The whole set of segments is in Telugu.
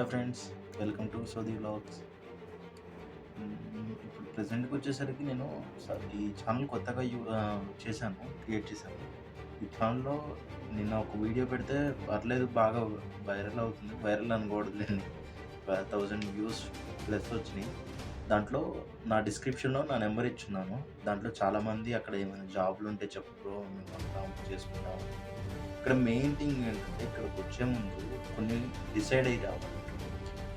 Hi friends welcome to Saudi blogs ఇప్పుడు ప్రజెంట్కి వచ్చేసరికి నేను ఈ ఛానల్ కొత్తగా యూ చేశాను క్రియేట్ చేశాను. ఈ ఛానల్లో నిన్న ఒక వీడియో పెడితే పర్లేదు బాగా వైరల్ అవుతుంది వైరల్ అనుకోవట్లేండి థౌజండ్ వ్యూస్ ప్లస్ వచ్చినాయి. దాంట్లో నా డిస్క్రిప్షన్లో నా నెంబర్ ఇచ్చున్నాను. దాంట్లో చాలామంది అక్కడ ఏమైనా జాబ్లు ఉంటే చెప్పు మేము వస్తాం ఇక్కడ మెయిన్ థింగ్ ఏంటంటే ఇక్కడికి వచ్చే ముందు కొన్ని డిసైడ్ అయ్యి రావాలి.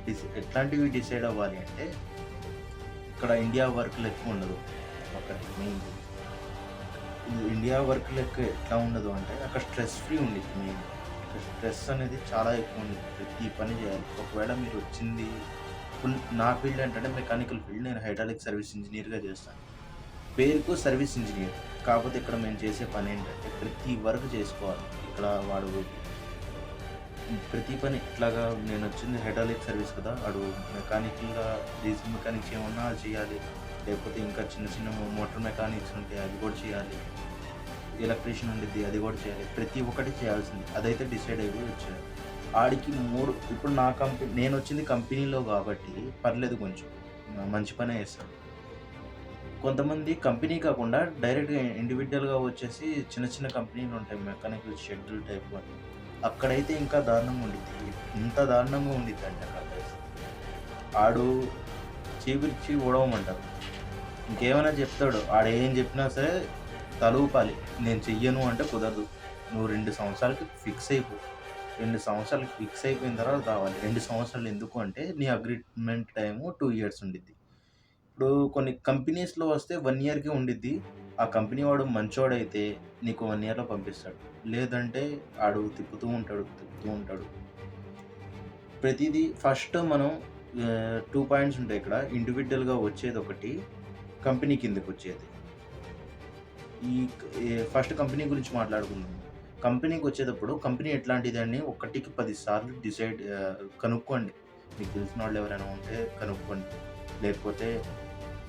డిస్ ఎట్లాంటివి డిసైడ్ అవ్వాలి అంటే ఇక్కడ ఇండియా వర్క్ లెక్క ఉండదు. ఒకటి మెయిన్ ఇండియా వర్క్ లెక్క ఎట్లా ఉండదు అంటే అక్కడ స్ట్రెస్ ఫ్రీ ఉండేది మెయిన్ స్ట్రెస్ అనేది చాలా ఎక్కువ ఉంది ప్రతి పని చేయాలి. ఒకవేళ మీరు వచ్చింది ఫుల్ నా ఫీల్డ్ ఏంటంటే మెకానికల్ ఫీల్డ్. నేను హైడ్రాలిక్ సర్వీస్ ఇంజనీర్గా చేస్తాను. పేరుకు సర్వీస్ ఇంజనీర్. కాకపోతే ఇక్కడ మేము చేసే పని ఏంటంటే ప్రతి వర్క్ చేసుకోవాలి. ఇక్కడ వాడు ప్రతి పని ఇట్లాగా నేను వచ్చింది హైడ్రాలిక్ సర్వీస్ కదా అడు మెకానికల్గా డీజిల్ మెకానిక్స్ ఏమన్నా అది చేయాలి లేకపోతే ఇంకా చిన్న చిన్న మోటార్ మెకానిక్స్ ఉంటాయి అది కూడా చేయాలి ఎలక్ట్రీషియన్ ఉండిద్ది అది కూడా చేయాలి ప్రతి ఒక్కటి చేయాల్సింది. అదైతే డిసైడ్ అయిపోయి వచ్చాడు ఆడికి మూడు ఇప్పుడు నా కంపెనీ నేను వచ్చింది కంపెనీలో కాబట్టి పర్లేదు కొంచెం మంచి పనే చేస్తాడు కొంతమంది కంపెనీ కాకుండా డైరెక్ట్గా ఇండివిజువల్గా వచ్చేసి చిన్న చిన్న కంపెనీలు ఉంటాయి మెకానికల్ షెడ్యూల్ టైప్ అని అక్కడైతే ఇంకా దారుణంగా ఉండిద్ది. ఇంత దారుణంగా ఉండిద్ది అంటే అక్కడ ఆడు చీపిరిచి ఓడవమంటారు. ఇంకేమైనా చెప్తాడు. ఆడు ఏం చెప్పినా సరే తలూపాలి. నేను చెయ్యను అంటే కుదరదు. నువ్వు రెండు సంవత్సరాలకి ఫిక్స్ అయిపో. రెండు సంవత్సరాలకి ఫిక్స్ అయిపోయిన తర్వాత రావాలి. రెండు సంవత్సరాలు ఎందుకు అంటే నీ అగ్రిమెంట్ టైము టూ ఇయర్స్ ఉండిద్ది. ఇప్పుడు కొన్ని కంపెనీస్లో వస్తే వన్ ఇయర్కి ఉండిద్ది. ఆ కంపెనీ వాడు మంచోడైతే నీకు వన్ ఇయర్లో పంపిస్తాడు. లేదంటే ఆడు తిప్పుతూ ఉంటాడు తిప్పుతూ ఉంటాడు. ప్రతిదీ ఫస్ట్ మనం టూ పాయింట్స్ ఉంటాయి ఇక్కడ. ఇండివిజువల్గా వచ్చేది ఒకటి కంపెనీ కిందకి వచ్చేది. ఈ ఫస్ట్ కంపెనీ గురించి మాట్లాడుకుందాం. కంపెనీకి వచ్చేటప్పుడు కంపెనీ ఎట్లాంటిదని ఒకటికి పది సార్లు డిసైడ్ కనుక్కోండి. మీకు తెలిసిన వాళ్ళు ఎవరైనా ఉంటే కనుక్కోండి. లేకపోతే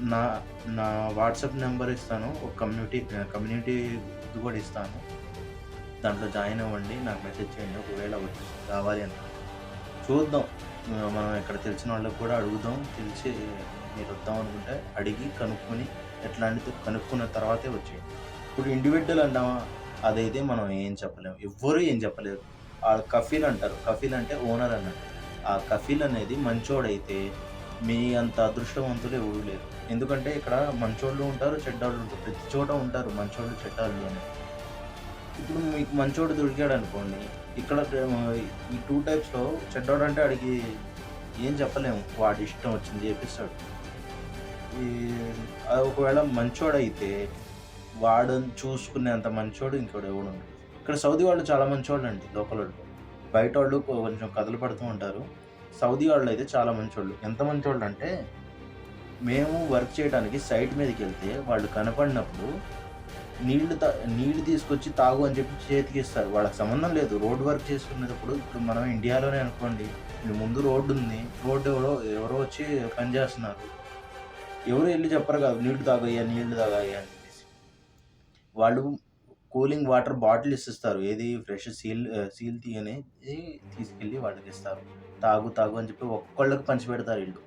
నా నా వాట్సాప్ నెంబర్ ఇస్తాను ఒక కమ్యూనిటీ కమ్యూనిటీ కూడా ఇస్తాను. దాంట్లో జాయిన్ అవ్వండి నాకు మెసేజ్ చేయండి ఒకవేళ వచ్చి రావాలి అని చూద్దాం. మనం ఇక్కడ తెలిసిన వాళ్ళకి కూడా అడుగుదాం తెలిసి మీరు వద్దాం అనుకుంటే అడిగి కనుక్కొని ఎట్లాంటిది కనుక్కున్న తర్వాతే వచ్చేయండి. ఇప్పుడు ఇండివిజువల్ అంటామా? అదైతే మనం ఏం చెప్పలేము ఎవ్వరూ ఏం చెప్పలేరు. ఆ కఫీల్ అంటారు. కఫీల్ అంటే ఓనర్ అన్నట్టు. ఆ కఫీల్ అనేది మంచోడైతే మీ అంత అదృష్టవంతులు ఎవరు లేరు. ఎందుకంటే ఇక్కడ మంచోళ్ళు ఉంటారు చెడ్డోళ్ళు ఉంటారు. ప్రతి చోట ఉంటారు మంచోళ్ళు చెడ్డాళ్ళు అని. ఇప్పుడు మీకు మంచోడు దొరికాడు అనుకోండి ఇక్కడ ఈ టూ టైప్స్లో చెడ్డోడు అంటే వాడికి ఏం చెప్పలేము. వాడి ఇష్టం వచ్చింది చేపిస్తాడు ఈ అది ఒకవేళ మంచోడైతే వాడని చూసుకునేంత మంచోడు ఇంకోటి ఎవడు ఇక్కడ సౌదీ వాళ్ళు చాలా మంచోళ్ళు అండి లోకల్ వాళ్ళు. బయట వాళ్ళు కొంచెం కథలు పడుతూ ఉంటారు. సౌదీ వాళ్ళు అయితే చాలా మంచోళ్ళు. ఎంత మంచోళ్ళు అంటే మేము వర్క్ చేయడానికి సైట్ మీదకి వెళ్తే వాళ్ళు కనపడినప్పుడు నీళ్ళు తా నీళ్ళు తీసుకొచ్చి తాగు అని చెప్పి చేతికి ఇస్తారు. వాళ్ళకి సంబంధం లేదు. రోడ్ వర్క్ చేసుకునేటప్పుడు ఇప్పుడు మనం ఇండియాలోనే అనుకోండి. ముందు రోడ్డు ఉంది. రోడ్డు ఎవరో ఎవరో వచ్చి పని చేస్తున్నారు. ఎవరు వెళ్ళి చెప్పరు కాదు నీళ్ళు తాగయ్యా నీళ్ళు తాగయ్యా అని చెప్పేసి. వాళ్ళు కూలింగ్ వాటర్ బాటిల్ ఇస్తారు ఏది? ఫ్రెష్ సీల్ సీల్ తీయని తీసుకెళ్ళి వాళ్ళకి ఇస్తారు. తాగు తాగు అని చెప్పి ఒక్కొక్కళ్ళకి పంచిపెడతారు వీళ్ళు.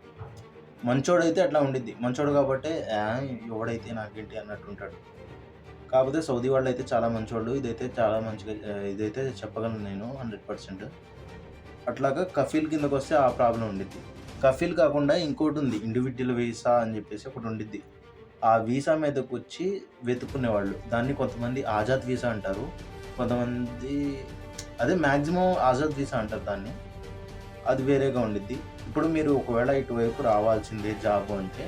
మంచోడైతే అట్లా ఉండిద్ది. మంచోడు కాబట్టి ఎవడైతే నాకేంటి అన్నట్టు ఉంటాడు. కాకపోతే సౌదీ వాళ్ళు అయితే చాలా మంచోళ్ళు. ఇదైతే చాలా మంచిగా ఇదైతే చెప్పగలను నేను హండ్రెడ్ పర్సెంట్. అట్లాగా కఫీల్ కిందకు వస్తే ఆ ప్రాబ్లం ఉండిద్ది. కఫీల్ కాకుండా ఇంకోటి ఉంది. ఇండివిజువల్ వీసా అని చెప్పేసి ఒకటి ఉండిద్ది. ఆ వీసా మీదకి వచ్చి వెతుక్కునేవాళ్ళు. దాన్ని కొంతమంది ఆజాద్ వీసా అంటారు. కొంతమంది అదే మ్యాక్సిమం ఆజాద్ వీసా అంటారు దాన్ని. అది వేరేగా ఉండిద్ది. ఇప్పుడు మీరు ఒకవేళ ఇటువైపు రావాల్సిందే జాబ్ అంటే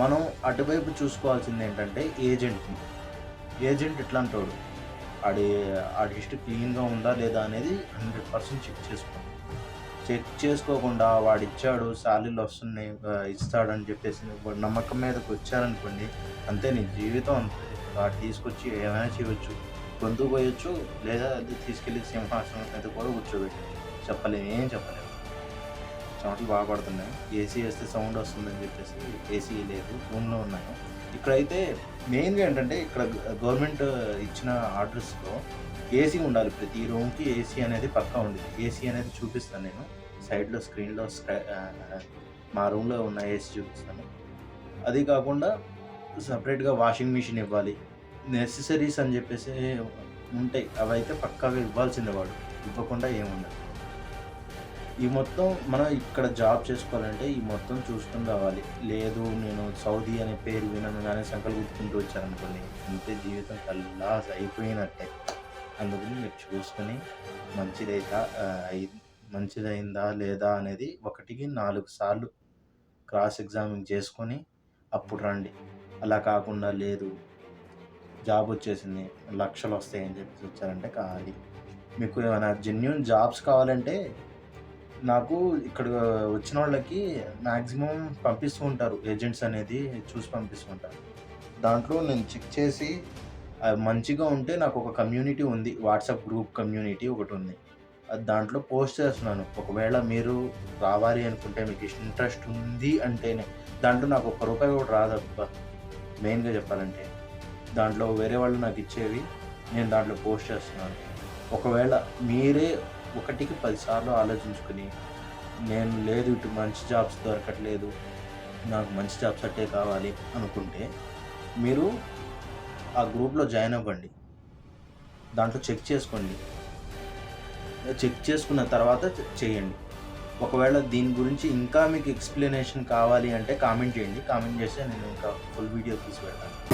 మనం అటువైపు చూసుకోవాల్సింది ఏంటంటే ఏజెంట్ని. ఏజెంట్ ఎట్లా అంటాడు ఆడి ఆ హిస్టరీ క్లీన్గా ఉందా లేదా అనేది హండ్రెడ్ పర్సెంట్ చెక్ చేసుకోండి చెక్ చేసుకోకుండా వాడు ఇచ్చాడు శాలరీలు వస్తున్నాయి ఇస్తాడని చెప్పేసి వాడు నమ్మకం మీదకి వచ్చారనుకోండి అంతే నీ జీవితం అంతే. వాడు తీసుకొచ్చి ఏమైనా చేయవచ్చు గొంతు పోయొచ్చు లేదా అది తీసుకెళ్ళి సింహాసనం మీద కూడా కూర్చోబెట్టచ్చు చెప్పలేము ఏం చెప్పలేము చెమటలు బాగా పడుతున్నాయి. ఏసీ వేస్తే సౌండ్ వస్తుందని చెప్పేసి ఏసీ లేదు రూమ్లో ఉన్నాయి. ఇక్కడైతే మెయిన్గా ఏంటంటే ఇక్కడ గవర్నమెంట్ ఇచ్చిన ఆర్డర్స్లో ఏసీ ఉండాలి. ప్రతి రూమ్కి ఏసీ అనేది పక్కా ఉండేది ఏసీ అనేది చూపిస్తాను నేను. సైడ్లో స్క్రీన్లో స్క్రై మా రూమ్లో ఉన్న ఏసీ చూపిస్తాను. అది కాకుండా సపరేట్గా వాషింగ్ మిషన్ ఇవ్వాలి. నెసెసరీస్ అని చెప్పేసి ఉంటాయి. అవి అయితే పక్కాగా ఇవ్వాల్సిందే వాడు. ఇవ్వకుండా ఏముండదు. ఈ మొత్తం మనం ఇక్కడ జాబ్ చేసుకోవాలంటే ఈ మొత్తం చూసుకుని రావాలి. లేదు నేను సౌదీ అనే పేరు వినను కానీ సంకలు గుర్తుకుంటూ వచ్చారనుకోండి అంతే జీవితం కల్లాస్ అయిపోయినట్టే. అందుకని మీరు చూసుకొని మంచిదైతా మంచిదైందా లేదా అనేది ఒకటికి నాలుగు సార్లు క్రాస్ ఎగ్జామింగ్ చేసుకొని అప్పుడు రండి. అలా కాకుండా లేదు జాబ్ వచ్చేసింది లక్షలు వస్తాయని చెప్పేసి వచ్చారంటే కాదు మీకు ఏమైనా జెన్యున్ జాబ్స్ కావాలంటే నాకు ఇక్కడ వచ్చిన వాళ్ళకి మ్యాక్సిమం పంపిస్తూ ఉంటారు ఏజెంట్స్ అనేది చూసి పంపిస్తూ ఉంటారు. దాంట్లో నేను చెక్ చేసి అది మంచిగా ఉంటే నాకు ఒక కమ్యూనిటీ ఉంది వాట్సాప్ గ్రూప్ కమ్యూనిటీ ఒకటి ఉంది. అది దాంట్లో పోస్ట్ చేస్తున్నాను. ఒకవేళ మీరు రావాలి అనుకుంటే మీకు ఇంట్రెస్ట్ ఉంది అంటేనే దాంట్లో నాకు ఒక రూపాయి కూడా రాదప్ప మెయిన్గా చెప్పాలంటే. దాంట్లో వేరే వాళ్ళు నాకు ఇచ్చేవి నేను దాంట్లో పోస్ట్ చేస్తున్నాను. ఒకవేళ మీరే ఒకటికి పదిసార్లు ఆలోచించుకుని నేను లేదు ఇటు మంచి జాబ్స్ దొరకట్లేదు నాకు మంచి జాబ్స్ అట్టే కావాలి అనుకుంటే మీరు ఆ గ్రూప్లో జాయిన్ అవ్వండి. దాంట్లో చెక్ చేసుకోండి. చెక్ చేసుకున్న తర్వాత చేయండి. ఒకవేళ దీని గురించి ఇంకా మీకు ఎక్స్ప్లెనేషన్ కావాలి అంటే కామెంట్ చేయండి. కామెంట్ చేస్తే నేను ఇంకా ఫుల్ వీడియో తీసి పెడతాను.